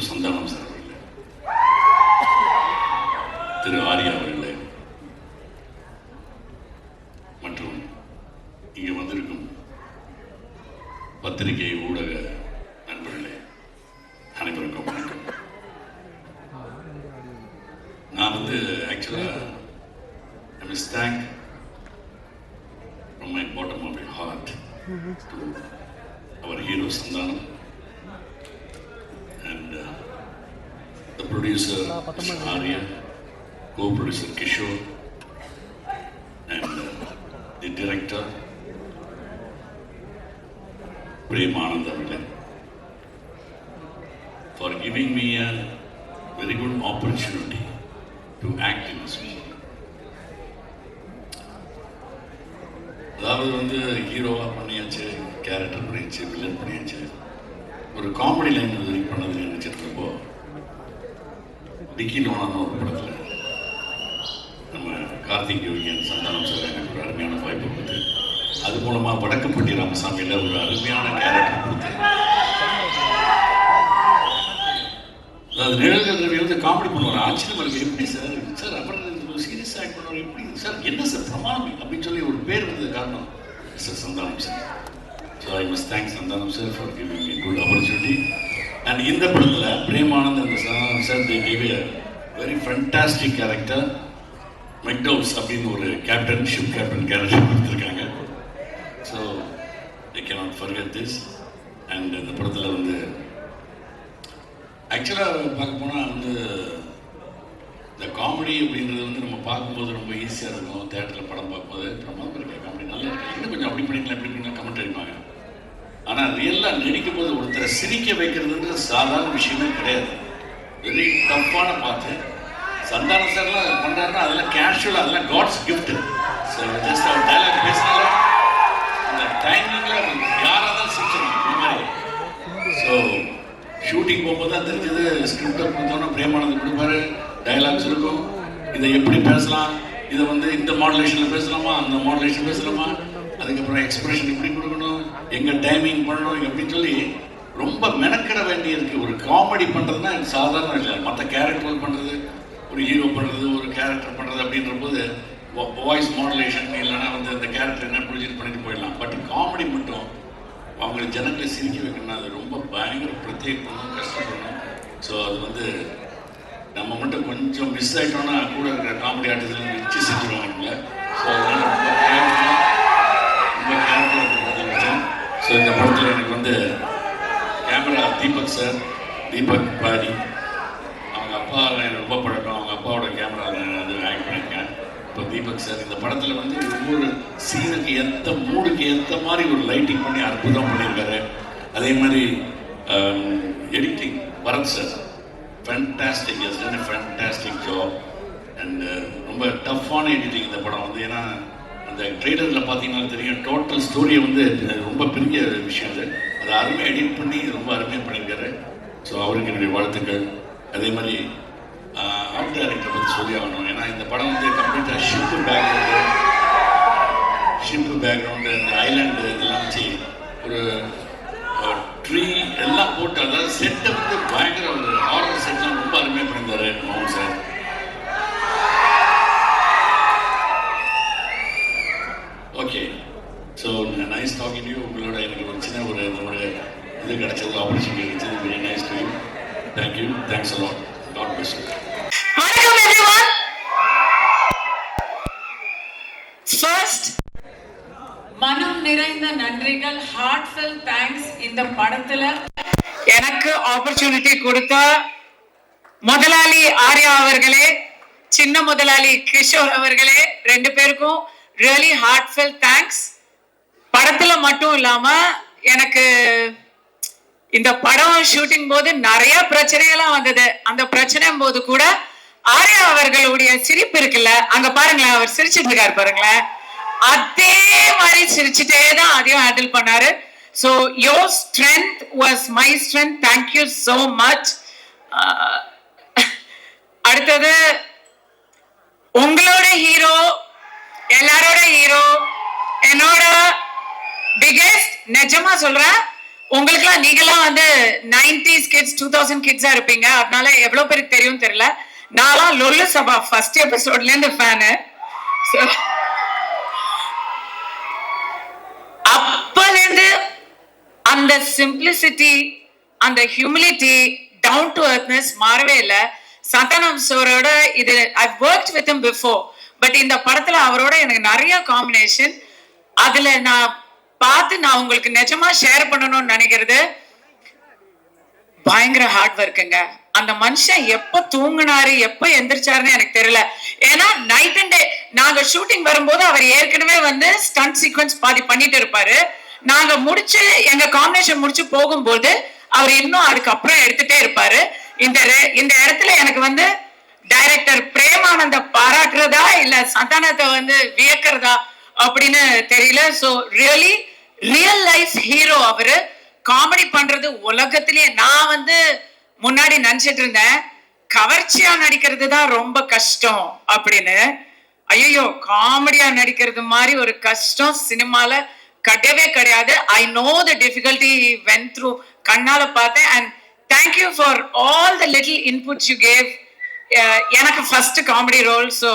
திரு Santhanam sir Thiru Arya அவர்களே மற்றும் இங்கே வந்திருக்கும் பத்திரிகை ஊடக நண்பர்களே அனைவருக்கும் வணக்கம். நான் வந்து ஆக்சுவலாக I must thank from my bottom of my heart our hero Santhanam producer Mr. Arya, co-producer Kishore and uh, the director Prem Anand Avile for giving me a very good opportunity to act in this movie. அதாவது வந்து ஹீரோவாக பண்ணியாச்சு character பண்ணியாச்சு villain பண்ணியாச்சு ஒரு comedy line இது வரைக்கும் பண்ணது நினச்சிருந்தப்போ டிக்கி லோனான ஒரு படத்தில். நம்ம கார்த்திக் யோகியன் சந்தானம் சார் எனக்கு ஒரு அருமையான வாய்ப்பு கொடுத்து அது மூலமாக வடக்குப்பட்டி ராமசாமியில் ஒரு அருமையான கேரக்டர் கொடுத்து. அதாவது நிழல்கள் ரவி வந்து காமெடி பண்ணுவார். ஆச்சரியமாக இருக்கு எப்படி சார்? சார் அப்புறம் சீரியஸ் ஆக்ட் பண்ணுவார். எப்படி? சார் என்ன சார் பிரமாணம்? அப்படின்னு சொல்லி ஒரு பேர் வந்தது காரணம் sir Santhanam sir. So I must thanks Santhanam sir for giving good opportunity and இந்த படத்தில் பிரேமானந்த் அந்த sir the give a very fantastic character மெக்டவுஸ் அப்படின்னு ஒரு கேப்டன் ஷிப் கேப்டன் கேரக்டர் கொடுத்துருக்காங்க. So I cannot forget this and இந்த படத்தில் வந்து ஆக்சுவலாக பார்க்க போனால் வந்து இந்த காமெடி அப்படின்றது வந்து நம்ம பார்க்கும்போது ரொம்ப ஈஸியாக இருக்கும். தேட்டரில் படம் பார்க்கும்போது பிரமாதம் இருக்க காமெடி நல்லா இருக்கு. இன்னும் கொஞ்சம் அப்படி பண்ணிக்கலாம் இப்படி நான் ரியலாக நடிக்கும் போது ஒருத்தரை சிரிக்க வைக்கிறதுன்ற சாதாரண விஷயமே கிடையாது. வெரி டஃப்பான பார்த்து சந்தான சார்லாம் பண்ணுறாருன்னா அதெல்லாம் கேஷுவலாக அதெல்லாம் காட்ஸ் கிஃப்ட் ஸோ ஜஸ்ட் அவர் டைலாக் பேசினால அந்த டைமிங்கில் யாராக தான் சிரிச்சிருக்கோம் இந்த மாதிரி. ஸோ ஷூட்டிங் போகும்போது தான் தெரிஞ்சது ஸ்கிரிப்டை கொடுத்தோன்னா பிரேமானந்த் கொடுப்பாரு டைலாக்ஸ் இருக்கும். இதை எப்படி பேசலாம்? இதை வந்து இந்த மாடுலேஷனில் பேசலாமா? அந்த மாடுலேஷன் பேசலாமா? அதுக்கப்புறம் எக்ஸ்பிரஷன் இப்படி கொடுக்கணும்? எங்கே டைமிங் பண்ணணும் அப்படின்னு சொல்லி ரொம்ப மெனக்கிட வேண்டியிருக்கு. ஒரு காமெடி பண்ணுறதுனா சாதாரண இல்லை. மற்ற கேரக்டர் பண்ணுறது ஒரு ஹீரோ பண்ணுறது ஒரு கேரக்டர் பண்ணுறது அப்படின்ற போது வாய்ஸ் மாடுலேஷன் இல்லைனா வந்து அந்த கேரக்டர் என்ன ப்ரொஜெக்ட் பண்ணிட்டு போயிடலாம். பட் காமெடி மட்டும் அவங்களை ஜனங்களை சிரிக்க வைக்கணும்னா அது ரொம்ப பயங்கர பிரத்யேக கஷ்டப்படணும் ஸோ அது வந்து நம்ம மட்டும் கொஞ்சம் மிஸ் ஆகிட்டோம்னா கூட இருக்கிற காமெடி ஆர்டிஸ்ட்லாம் வச்சு செஞ்சுருவாங்க ஸோ அதனால் ரொம்ப கேர்ஃபுல்லாக ரொம்ப கேர்ஃபுல்லாக ஸோ இந்த படத்தில் எனக்கு வந்து கேமரா தீபக் சார் தீபக் பாரி. அவங்க அப்பா எனக்கு ரொம்ப பழக்கம். அவங்க அப்பாவோட கேமரா வந்து ஆக்ட் பண்ணியிருக்கேன். இப்போ தீபக் சார் இந்த படத்தில் வந்து ஒவ்வொரு சீனுக்கு எந்த மூடுக்கு ஏற்ற மாதிரி ஒரு லைட்டிங் பண்ணி அற்புதம் பண்ணியிருக்காரு. அதே மாதிரி editing Bharath sir. Fantastic yes fantastic job and ரொம்ப டஃப்பான எடிட்டிங் இந்த படம் வந்து. ஏன்னா அந்த ட்ரெய்லரில் பார்த்தீங்கன்னா தெரியும் டோட்டல் ஸ்டோரியை வந்து ரொம்ப பெரிய விஷயம் அது. அதை அருமையாக எடிட் பண்ணி ரொம்ப அருமையாக பண்ணியிருக்காரு. ஸோ அவருக்கு என்னுடைய வாழ்த்துக்கள். அதே மாதிரி ஆர்ட் டைரக்டரை பற்றி சொல்லி ஆகணும். ஏன்னா இந்த படம் வந்து கம்ப்ளீட்டாக ஷிப்பு பேக்ரவுண்டு ஷிப்பு பேக்ரவுண்டு இந்த ஐலாண்டு இதெல்லாம் வச்சு ஒரு ட்ரீ எல்லாம் போட்டு அதாவது செட்டை வந்து பயங்கர ஒரு ஆர்டர் செட்லாம் ரொம்ப அருமையாக பண்ணியிருந்தாரு மோகன் sir okay so nice talking you உங்களோட எனக்கு ஒரு சின்ன ஒரு நம்மளுடைய இது கிடைச்சது ஆப்பர்ச்சுனிட்டி கிடைச்சது very nice to you thank you thanks a lot God bless you வணக்கம் எவ்ரிவன் ஃபர்ஸ்ட் மனம் நிறைந்த நன்றிகள் ஹார்ட்ஃபில் தேங்க்ஸ் இந்த படத்துல. எனக்கு ஆப்பர்ச்சுனிட்டி கொடுத்த முதலாளி ஆர்யா அவர்களே சின்ன முதலாளி கிஷோர் அவர்களே ரெண்டு பேருக்கும் ரியலி ஹார்ட்ஃபில் தேங்க்ஸ் படத்துல மட்டும் இல்லாம எனக்கு இந்த படம் ஷூட்டிங் போது நிறைய பிரச்சனைகள்லாம் வந்தது. அந்த பிரச்சனை போது கூட ஆர்யா அவர்களுடைய சிரிப்பு இருக்குல்ல அங்க பாருங்களேன் அவர் சிரிச்சிட்டு இருக்காரு பாருங்களேன். அதே மாதிரி சிரிச்சுட்டே தான் அதையும் ஹேண்டில் பண்ணாரு. So your strength was my strength thank you so much அடுத்தது உங்களோட ஹீரோ எல்லாரோட ஹீரோ என்னோட பிகெஸ்ட் நிஜமா சொல்றேன் உங்களுக்குலாம் நீங்களாம் வந்து நைன்டிஸ் கிட்ஸ் டூ தௌசண்ட் கிட்ஸா இருப்பீங்க. அதனால எவ்வளவு பேருக்கு தெரியும் தெரியல. நான்லாம் லொல்லு சபா ஃபர்ஸ்ட் எபிசோட்ல இருந்து ஃபேனு அப்பலேருந்து அந்த சிம்பிளிசிட்டி அந்த ஹியூமிலிட்டி டவுன் டு அர்த்னஸ் மாறவே இல்லை. சந்தானம் சோரோட இது I work with before but இந்த படத்துல அவரோட எனக்கு நிறைய காம்பினேஷன் அதுல நான் பார்த்து நான் உங்களுக்கு நிஜமா ஷேர் பண்ணணும்னு நினைக்கிறது பயங்கர ஹார்ட் ஒர்க்குங்க அந்த மனுஷன் எப்ப தூங்குனாரு எப்ப எந்திரிச்சாருன்னு எனக்கு தெரியல. ஏன்னா நைட் அண்ட் டே நாங்க ஷூட்டிங் வரும்போது அவர் ஏற்கனவே வந்து ஸ்டன்ட் சீக்வன்ஸ் பாதி பண்ணிட்டு இருப்பாரு. நாங்க முடிச்சு எங்க காம்பினேஷன் முடிச்சு போகும்போது அவர் இன்னும் அதுக்கப்புறம் எடுத்துட்டே இருப்பாரு. இந்த இந்த இடத்துல எனக்கு வந்து டைரக்டர் பிரேமானந்த பாராட்டுறதா இல்ல சந்தானத்தை வந்து வியக்கிறதா அப்படின்னு தெரியல. So really real life hero அவரு. காமெடி பண்றது உலகத்திலேயே நான் வந்து முன்னாடி நினைச்சிட்டு இருந்தேன். கவர்ச்சியா நடிக்கிறது தான் ரொம்ப கஷ்டம் அப்படின்னு. ஐயோ காமெடியா நடிக்கிறது மாதிரி ஒரு கஷ்டம் சினிமால கிடையவே கிடையாது. I know the difficulty when through கண்ணால பார்த்தேன். And thank you for all the little inputs you gave எனக்கு ஃபர்ஸ்ட் காமெடி ரோல் ஸோ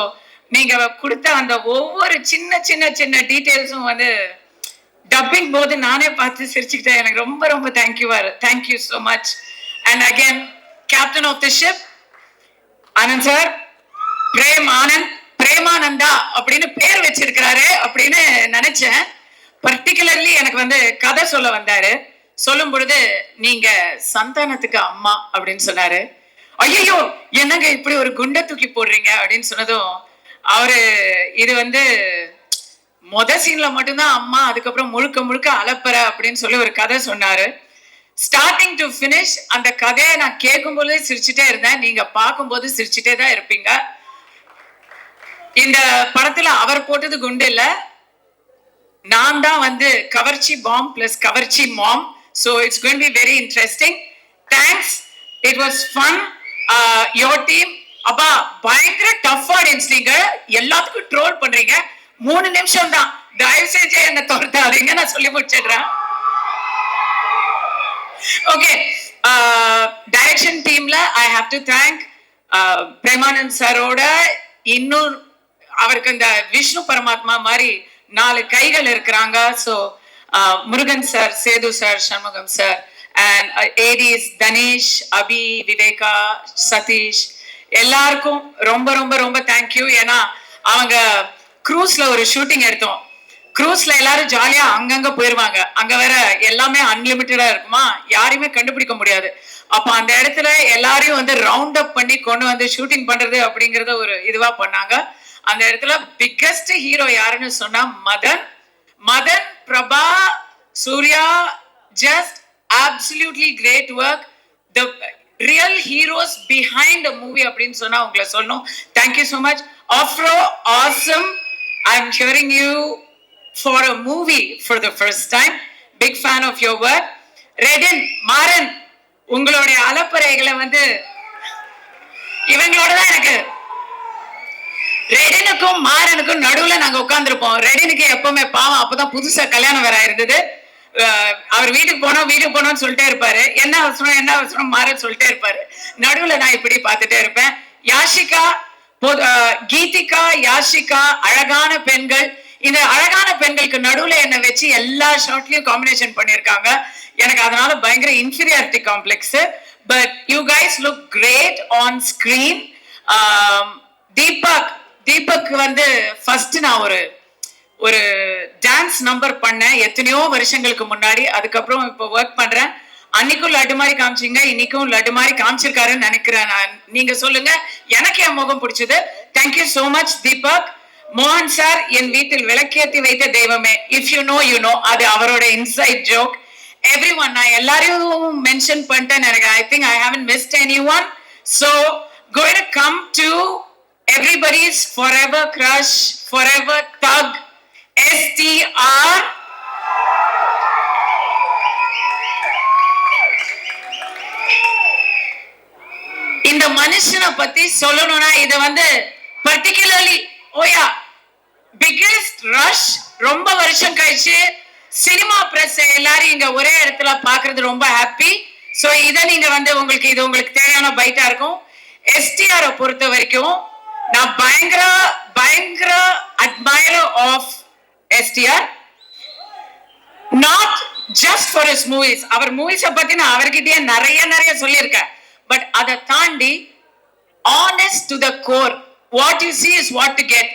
நீங்க கொடுத்த அந்த ஒவ்வொரு சின்ன சின்ன சின்ன டீட்டெயில்ஸும் வந்து டப்பிங் போது நானே பார்த்து சிரிச்சுக்கிட்டேன். எனக்கு ரொம்ப ரொம்ப thank you thank you so much and again captain of the ship Anand sir Prem Anand Premananda அப்படின்னு பேர் வச்சிருக்கிறாரு அப்படின்னு நினைச்சேன். பர்டிகுலர்லி எனக்கு வந்து கதை சொல்ல வந்தாரு. சொல்லும் பொழுது நீங்க சந்தானத்துக்கு அம்மா அப்படின்னு சொன்னாரு. ஐயோ என்னங்க இப்படி ஒரு குண்டை தூக்கி போடுறீங்க? அப்படின்னு சொன்னதும் அவரு இது வந்து மொத சீன்ல மட்டும்தான் அம்மா அதுக்கப்புறம் முழுக்க முழுக்க அலப்பற அப்படின்னு சொல்லி ஒரு கதை சொன்னாரு. ஸ்டார்டிங் டு பினிஷ் அந்த கதையை நான் கேட்கும்போதே சிரிச்சுட்டே இருந்தேன். நீங்க பார்க்கும்போது சிரிச்சுட்டே தான் இருப்பீங்க. இந்த படத்துல அவர் போட்டது குண்டு இல்ல. நான் தான் வந்து கவர்ச்சி பாம் பிளஸ் கவர்ச்சி mom. So it's going be very interesting thanks it was fun your team அப்பா பயங்கர டஃப் ஆடியன்ஸ் நீங்க. எல்லாத்துக்கும் ட்ரோல் பண்றீங்க. மூணு நிமிஷம் தான் தயவு செஞ்சு என்ன துரத்தாதீங்க நான் சொல்லி முடிச்சிடுறேன். ஓகே டைரக்ஷன் டீம்ல I have to thank Premanand சாரோட இன்னும் அவருக்கு இந்த விஷ்ணு பரமாத்மா மாதிரி நாலு கைகள் இருக்கிறாங்க. So uh, Murugan sir Sethu sir Shanmugam sir and ADs Dhanesh Abhi Viveka Satheesh எல்லாருக்கும் ரொம்ப ரொம்ப ரொம்ப தேங்க்யூ ஏன்னா அவங்க க்ரூஸ்ல ஒரு ஷூட்டிங் எடுத்தோம். க்ரூஸ்ல எல்லாரும் ஜாலியா அங்கங்க போயிருவாங்க. அங்க வேற எல்லாமே அன்லிமிட்டடா இருக்குமா? யாரையுமே கண்டுபிடிக்க முடியாது. அப்ப அந்த இடத்துல எல்லாரையும் வந்து ரவுண்ட் அப் பண்ணி கொண்டு வந்து ஷூட்டிங் பண்றது அப்படிங்கறத ஒரு இதுவா பண்ணாங்க. அந்த இடத்துல பிக்கஸ்ட் ஹீரோ யாருன்னு சொன்னா Madan. Madan Prabha Surya just absolutely great work the real heroes behind movie அப்படின்னு சொன்னா உங்களை சொல்லணும். Thank you so much Afro awesome I'm hearing you you for a movie for the time. Time big fan of work. Work Redin Maran உங்களுடைய அலப்பறைகளை வந்து இவங்களோட தான் எனக்கு. ரெடினுக்கும் மாறனுக்கும் நடுவுல நாங்க உட்காந்துருப்போம் ரெடினுக்கு எப்பவுமே பாவம் அப்பதான் புதுசா கல்யாணம் வேற இருந்தது அவர் வீட்டுக்கு போனோம் வீட்டுக்கு போனோம்னு சொல்லிட்டே இருப்பாரு. என்ன அவசரம் என்ன அவசரம் மாறன் சொல்லிட்டே இருப்பாரு. நடுவுல நான் இப்படி பார்த்துட்டே இருப்பேன். யாஷிகா கீதிகா யாஷிகா அழகான பெண்கள். இந்த அழகான பெண்களுக்கு நடுவுல என்ன வச்சு எல்லா ஷார்ட்லயும் காம்பினேஷன் பண்ணிருக்காங்க எனக்கு அதனால பயங்கர inferiority complex but you guys look great on screen Deepak Deepak வந்து ஃபர்ஸ்ட் நான் ஒரு ஒரு டான்ஸ் நம்பர் பண்ணேன். எத்தனையோ வருஷங்களுக்கு முன்னாடி. அதுக்கப்புறம் இப்போ ஒர்க் பண்றேன். அன்னைக்கும் லட்டு மாதிரி காமிச்சீங்க இன்னைக்கும் லட்டு மாதிரி காமிச்சிருக்காருன்னு நினைக்கிறேன் நான். நீங்க சொல்லுங்க எனக்கு என் முகம் பிடிச்சது. Thank you so much Deepak. மோகன் சார் என் வீட்டில் விளக்கேற்றி வைத்த தெய்வமே. If you know you know அது அவரோட இன்சைட் ஜோக் எவ்ரி ஒன் நான் எல்லாரையும் மென்ஷன் பண்ணிட்டேன் எனக்கு. I think I haven't missed any one so going to come to crush for ever forever thug, ஆர் இந்த மனுஷனை பத்தி சொல்லணும்னா இது வந்து பர்டிகுலர்லி ஓயா பிக்கெஸ்ட் ரஷ் ரொம்ப வருஷம் கழிச்சு சினிமா பிரஸ் எல்லாரும் இங்க ஒரே இடத்துல பாக்குறது ரொம்ப ஹாப்பி சோ இத நீங்க வந்து உங்களுக்கு இது உங்களுக்கு தேவையான பைட்டா இருக்கும். எஸ்டிஆரை பொறுத்த வரைக்கும் நான் பயங்கர பயங்கர admirer of STR not just for his movies அவர் மூவிஸை பத்தி நான் அவர்கிட்டயே நிறைய நிறைய சொல்லியிருக்கேன். பட் அதை தாண்டி honest to the core what you see is what to get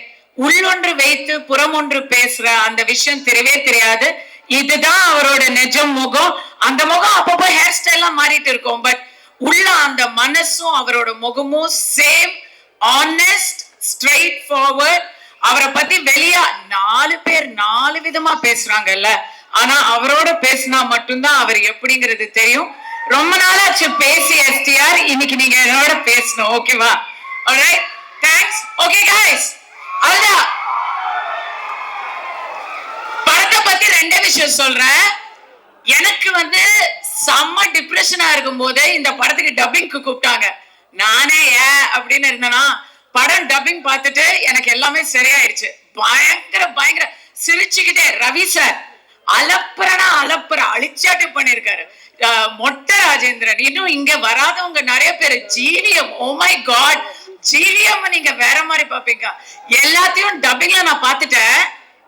உள்ளொன்று வைத்து புறமொன்று பேசுற அந்த விஷயம் தெரியவே தெரியாது. இதுதான் அவரோட நிஜம் முகம். அந்த முகம் அப்பப்போ ஹேர் ஸ்டைல்லாம் மாறிட்டு இருக்கும். பட் உள்ள அந்த மனசும் அவரோட முகமும் சேம் ஆனஸ்ட் ஸ்ட்ரைட் ஃபார்வர்ட் அவரை பத்தி வெளியா நாலு பேர் நாலு விதமா பேசுறாங்கல்ல. ஆனா அவரோட பேசினா மட்டும்தான் அவர் எப்படிங்கிறது தெரியும். ரொம்ப நாளாச்சு பேசி எஸ்டிஆர் இன்னைக்கு நீங்க என்னோட பேசணும். ஓகேவா alright? Thanks okay guys. அவ்வளவுதான். படத்தை பத்தி ரெண்டே விஷயம் சொல்றேன். எனக்கு வந்து செம்ம டிப்ரெஷனா இருக்கும் போது இந்த படத்துக்கு டப்பிங்க்கு கூப்பிட்டாங்க. நானே ஏன் அப்படின்னு இருந்தேன்னா படம் டப்பிங் பார்த்துட்டு எனக்கு எல்லாமே சரியாயிடுச்சு பயங்கர பயங்கர. சிரிச்சுக்கிட்டே ரவி சார் அலப்புறனா அலப்புற. அழிச்சாட்டு பண்ணிருக்காரு மொட்டை ராஜேந்திரன். இன்னும் இங்க வராதவங்க நிறைய பேர். ஜீனியம். Oh ஓ மை காட் ஜீனியம் நீங்க வேற மாதிரி பாப்பீங்க எல்லாத்தையும் டப்பிங்ல நான் பாத்துட்டேன்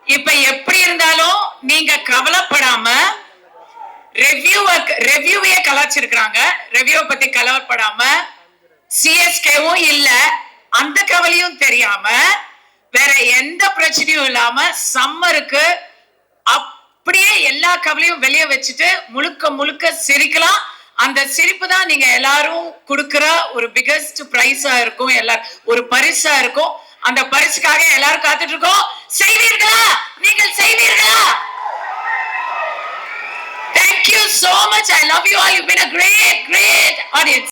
இப்ப எப்படி இருந்தாலும் நீங்க கவலைப்படாம ரெவ்யூ ரெவ்யூவையே கலாச்சிருக்கிறாங்க. ரெவ்யூவை பத்தி கவலைப்படாம சிஎஸ்கேவும் இல்ல. அந்த கவலையும் தெரியாம வேற எந்த பிரச்சனையும் இல்லாம சம்மருக்கு அப்படியே எல்லா கவலையும் வெளியே வச்சுட்டு முழுக்க முழுக்க சிரிக்கலாம் அந்த சிரிப்பு தான் நீங்க எல்லாரும் கொடுக்கிற ஒரு பிகஸ்ட் பிரைஸா இருக்கும் எல்லாரும் ஒரு பரிசா இருக்கும் அந்த பரிசுக்காக எல்லாரும் காத்துட்டு இருக்கோம் செய்வீர்களா நீங்கள் செய்வீர்களா Thank you so much. I love you all. You've been a great, great audience.